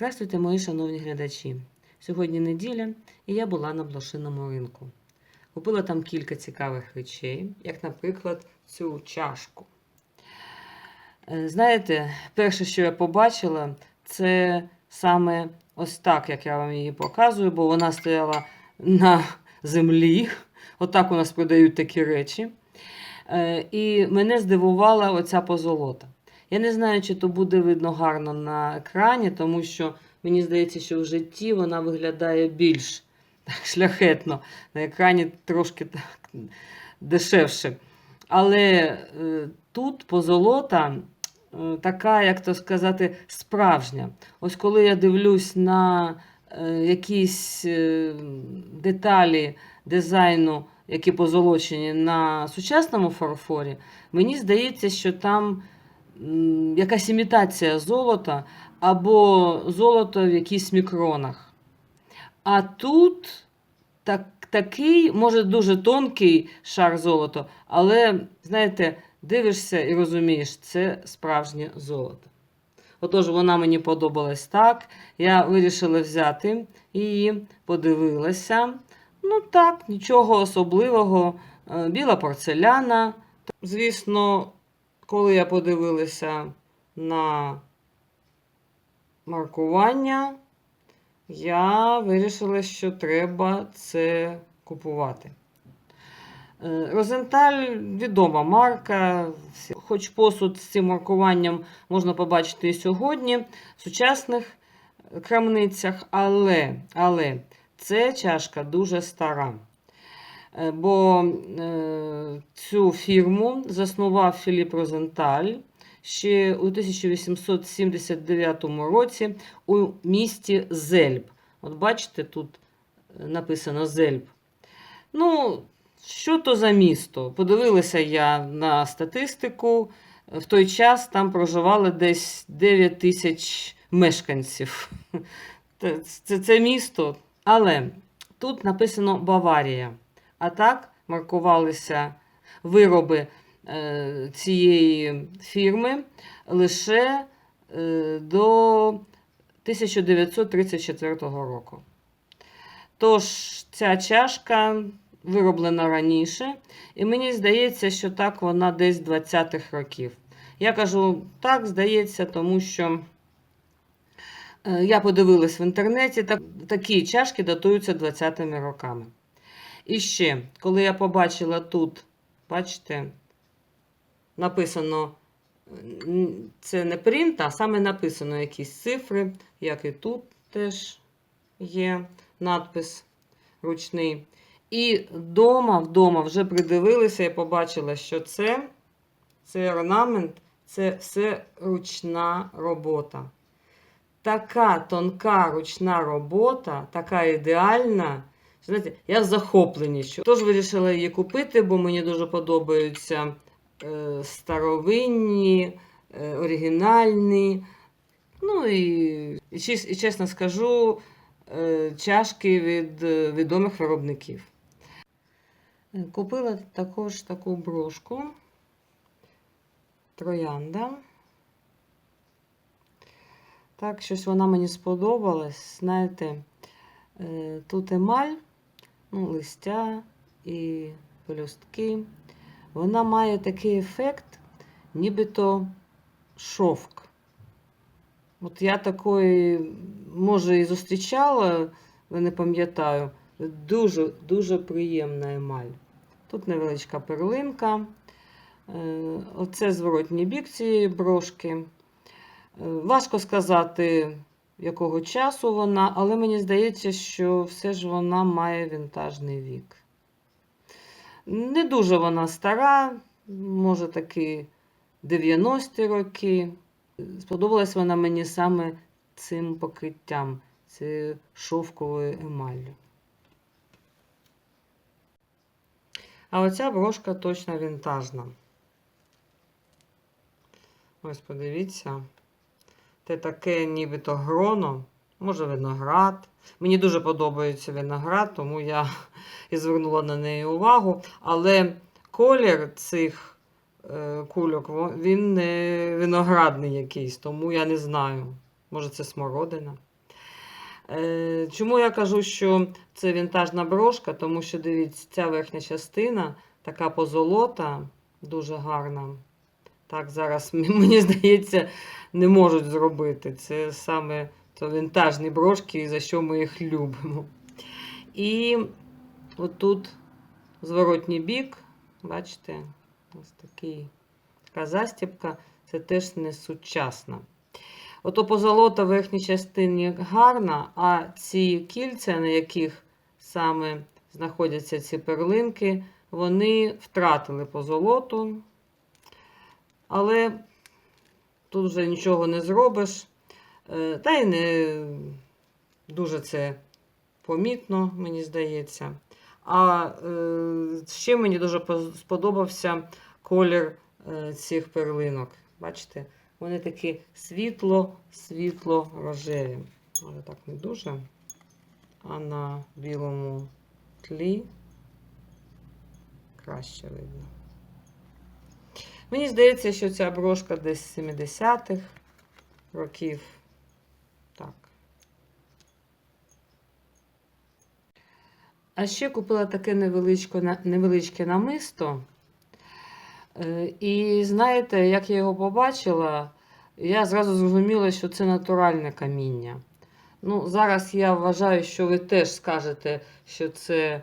Здравствуйте, мої шановні глядачі. Сьогодні неділя, і я була на блошиному ринку. Купила там кілька цікавих речей, як, наприклад, цю чашку. Е, Знаєте, перше, що я побачила, це саме ось так, як я вам її показую, бо вона стояла на землі. Отак у нас продають такі речі. Е, І мене здивувала оця позолота. Я не знаю, чи то буде видно гарно на екрані, тому що мені здається, що в житті вона виглядає більш так, шляхетно. На екрані трошки так дешевше. Але е, тут позолота е, така, як то сказати, справжня. Ось коли я дивлюсь на е, якісь деталі дизайну, які позолочені на сучасному фарфорі, мені здається, що там якась імітація золота або золото в якихось мікронах. А тут так, такий, може, дуже тонкий шар золота, але, знаєте, дивишся і розумієш, це справжнє золото. Отож, вона мені подобалась так. Я вирішила взяти її, подивилася. Ну так, нічого особливого. Е, Біла порцеляна. Звісно, коли я подивилася на маркування, я вирішила, що треба це купувати. Е, Розенталь відома марка, хоч посуд з цим маркуванням можна побачити і сьогодні в сучасних крамницях, але, але це чашка дуже стара. Е, Бо е, цю фірму заснував Філіп Розенталь ще у 1879 році у місті Зельб. От бачите, тут е, написано Зельб. Ну, що то за місто? Подивилася я на статистику. В той час там проживало десь 9 тисяч мешканців. Це, це місто. Але тут написано Баварія. А так маркувалися вироби е, цієї фірми лише е, до 1934 року. Тож ця чашка вироблена раніше, і мені здається, що так вона десь 20-х років. Я кажу, так, здається, тому що е, я подивилась в інтернеті, так, такі чашки датуються 20-ми роками. І ще, коли я побачила тут, бачите, написано, це не принт, а саме написано якісь цифри, як і тут теж є надпис ручний. І вдома, вдома вже придивилися і побачила, що це, це орнамент, це все ручна робота. Така тонка ручна робота, така ідеальна. Знаєте, я в захопленні. Тож вирішила її купити, бо мені дуже подобаються е, старовинні, е, оригінальні. Ну і, і, і чесно скажу, е, чашки від е, відомих виробників. Купила також таку брошку. Троянда. Так, щось вона мені сподобалась. Знаєте, е, тут емаль, ну, листя і пелюстки. Вона має такий ефект, нібито шовк. От я такої, може, і зустрічала, але не пам'ятаю. Дуже, дуже приємна емаль. Тут невеличка перлинка. Е, Оце зворотній бік цієї брошки. Е, Важко сказати, якого часу вона, але мені здається, що все ж вона має вінтажний вік. Не дуже вона стара, може таки 90-ті роки. Сподобалась вона мені саме цим покриттям, цією шовковою емаллю. А оця брошка точно вінтажна. Ось подивіться. Це таке нібито гроно, може виноград. Мені дуже подобається виноград, тому я і звернула на неї увагу. Але колір цих е, кульок, він не виноградний якийсь, тому я не знаю. Може, це смородина. Е, Чому я кажу, що це вінтажна брошка? Тому що дивіться, ця верхня частина така позолота, дуже гарна. Так, зараз мені здається, не можуть зробити. Це саме то вінтажні брошки, за що ми їх любимо. І отут зворотній бік, бачите, ось такий, така застібка, це теж не сучасна. Ото позолота в верхній частині гарна, а ці кільця, на яких саме знаходяться ці перлинки, вони втратили позолоту. Але тут вже нічого не зробиш. Е, Та й не дуже це помітно, мені здається. А е, ще мені дуже сподобався колір е, цих перлинок. Бачите, вони такі світло, світло рожеві. Може так не дуже. А на білому тлі краще видно. Мені здається, що ця брошка десь з 70-х років. Так. А ще купила таке невеличке, намисто. Е, І знаєте, як я його побачила, я зразу зрозуміла, що це натуральне каміння. Ну, зараз я вважаю, що ви теж скажете, що це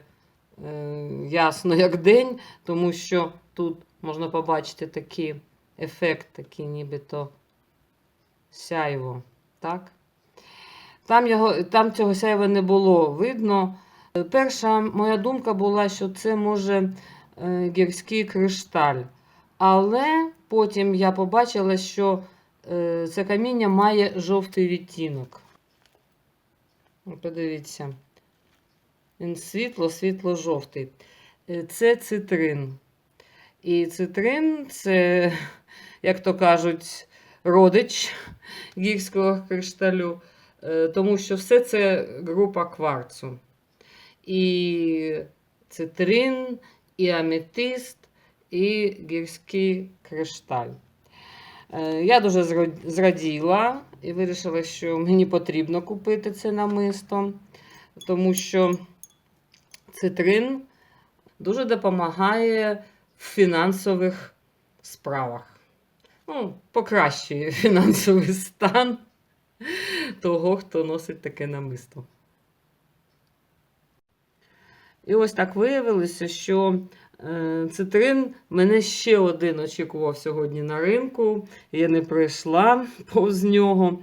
е, ясно як день, тому що тут можна побачити такий ефект, такий нібито сяйво. Так? Там, його, там цього сяйва не було видно. Е, Перша моя думка була, що це може е, гірський кришталь. Але потім я побачила, що е, це каміння має жовтий відтінок. Подивіться. Він світло, світло-жовтий. Е, Це цитрин. І цитрин це, як то кажуть, родич гірського кришталю, е, тому що все це група кварцу. І цитрин, і аметист, і гірський кришталь. Е, Я дуже зраділа і вирішила, що мені потрібно купити це намисто, тому що цитрин дуже допомагає в фінансових справах. Ну, покращує фінансовий стан того, хто носить таке намисто. І ось так виявилося, що е, цитрин мене ще один очікував сьогодні на ринку. Я не пройшла повз нього.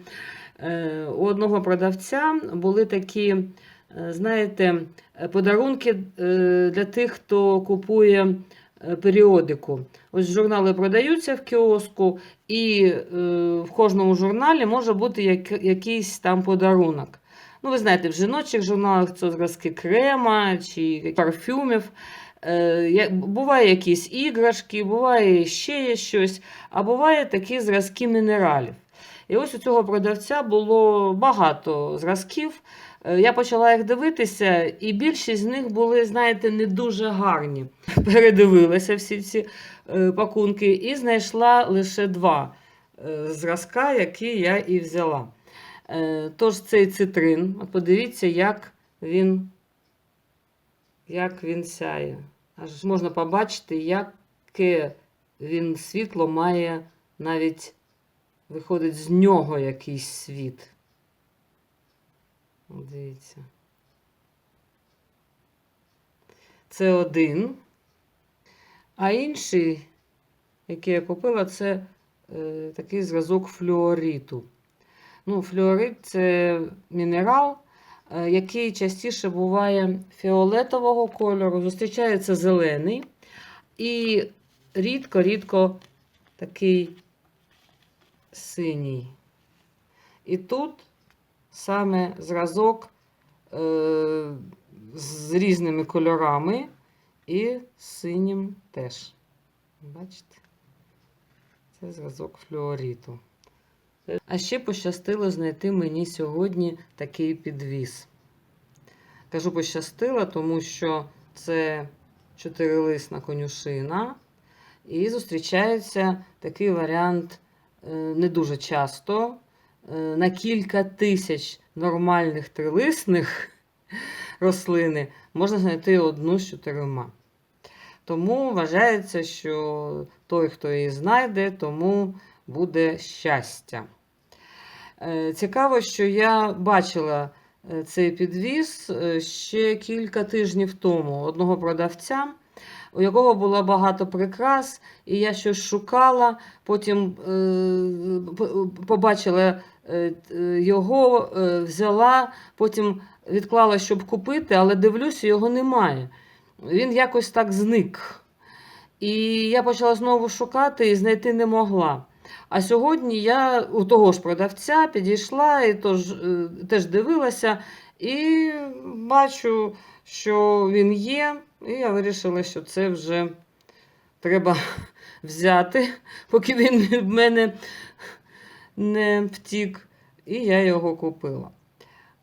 Е, у одного продавця були такі, е, знаєте, подарунки для тих, хто купує періодику. Ось журнали продаються в кіоску, і е, в кожному журналі може бути як, якийсь там подарунок. Ну, ви знаєте, в жіночих журналах це зразки крема чи парфюмів. Е, Буває якісь іграшки, буває ще щось, а буває такі зразки мінералів. І ось у цього продавця було багато зразків. Е, Я почала їх дивитися, і більшість з них були, знаєте, не дуже гарні. Передивилася всі ці е, пакунки і знайшла лише два е, зразка, які я і взяла. Тож цей цитрин, от подивіться, як він, як він сяє. Аж можна побачити, яке він світло має навіть виходить з нього якийсь світ. Дивіться. Це один. А інший, який я купила, це е, такий зразок флюориту. Ну, флюорит це мінерал, е, який частіше буває фіолетового кольору, зустрічається зелений і рідко-рідко такий синій. І тут саме зразок е, з різними кольорами і синім теж. Бачите? Це зразок флюориту. А ще пощастило знайти мені сьогодні такий підвіз. Кажу пощастило, тому що це чотирилисна конюшина, і зустрічається такий варіант е, не дуже часто. Е, На кілька тисяч нормальних трилисних рослини можна знайти одну з чотирма. Тому вважається, що той, хто її знайде, тому буде щастя. Е, Цікаво, що я бачила е, цей підвіз ще кілька тижнів тому одного продавця, у якого було багато прикрас, і я щось шукала, потім побачила його, е, взяла, потім відклала, щоб купити, але дивлюся, його немає. Він якось так зник. І я почала знову шукати і знайти не могла. А сьогодні я у того ж продавця підійшла і тож, е, теж дивилася, і бачу, що він є. І я вирішила, що це вже треба взяти, поки він від мене не втік. І я його купила.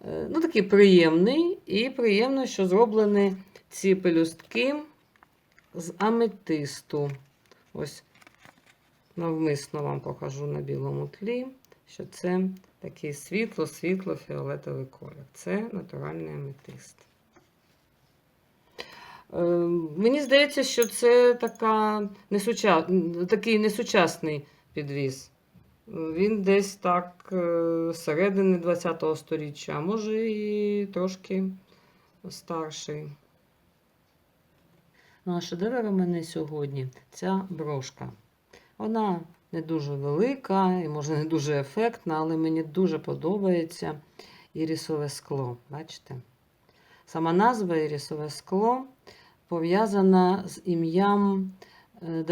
Е, Ну, такий приємний, і приємно, що зроблені ці пелюстки з аметисту. Ось навмисно вам покажу на білому тлі, що це такий світло-світло-фіолетовий колір. Це натуральний аметист. Е, Мені здається, що це така несуча... такий несучасний підвіз. Він десь так е, середини 20-го сторіччя, а може і трошки старший. Ну, а шедевр у мене сьогодні ця брошка. Вона не дуже велика і, може, не дуже ефектна, але мені дуже подобається ірісове скло. Бачите? Сама назва ірісове скло пов'язана з ім'ям е,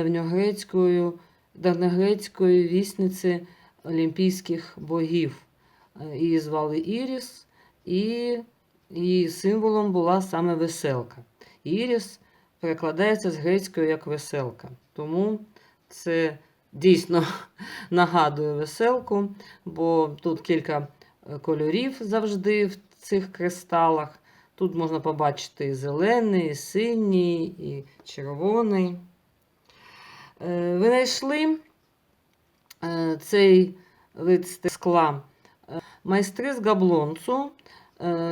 давньогрецької вісниці олімпійських богів. Е, Її звали Іріс, і її символом була саме веселка. Іріс перекладається з грецької як веселка. Тому це дійсно нагадує веселку, бо тут кілька е, кольорів завжди в цих кристалах. Тут можна побачити і зелений, і синій, і червоний. Е, Винайшли е, цей вид скла е, майстри з Габлонцу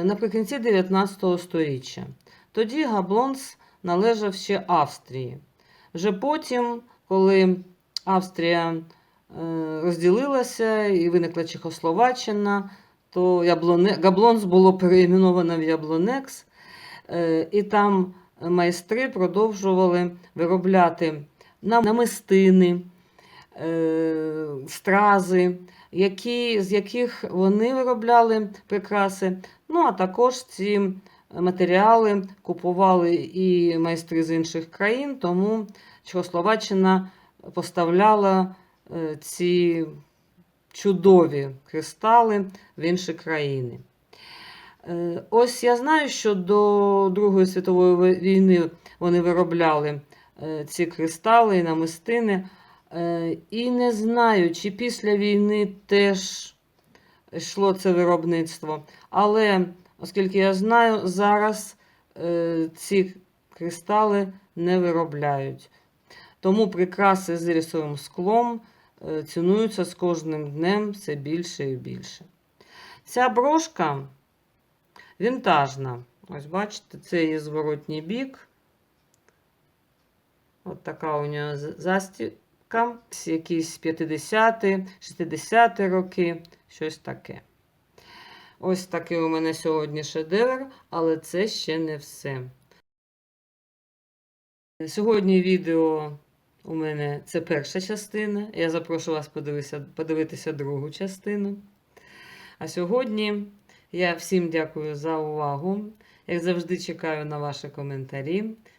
наприкінці 19 століття. Тоді Габлонц належав ще Австрії. Вже потім, коли Австрія розділилася і виникла Чехословаччина, то. Габлонц було переіменовано в Яблонекс, і там майстри продовжували виробляти намистини, е, стрази, які, з яких вони виробляли прикраси. Ну, а також ці матеріали купували і майстри з інших країн, тому Чехословаччина поставляла е, ці чудові кристали в інші країни. Е, Ось я знаю, що до Другої світової війни вони виробляли ці кристали і намистини. Е, І не знаю, чи після війни теж йшло це виробництво. Але, оскільки я знаю, зараз е, ці кристали не виробляють. Тому прикраси з ірисовим склом е, цінуються з кожним днем все більше і більше. Ця брошка вінтажна. Ось бачите, це її зворотній бік. От така у нього застібка. Якісь 50-ті, 60-ті роки, щось таке. Ось такий у мене сьогодні шедевр, але це ще не все. Сьогодні відео у мене це перша частина. Я запрошую вас подивитися, подивитися другу частину. А сьогодні я всім дякую за увагу. Як завжди, чекаю на ваші коментарі.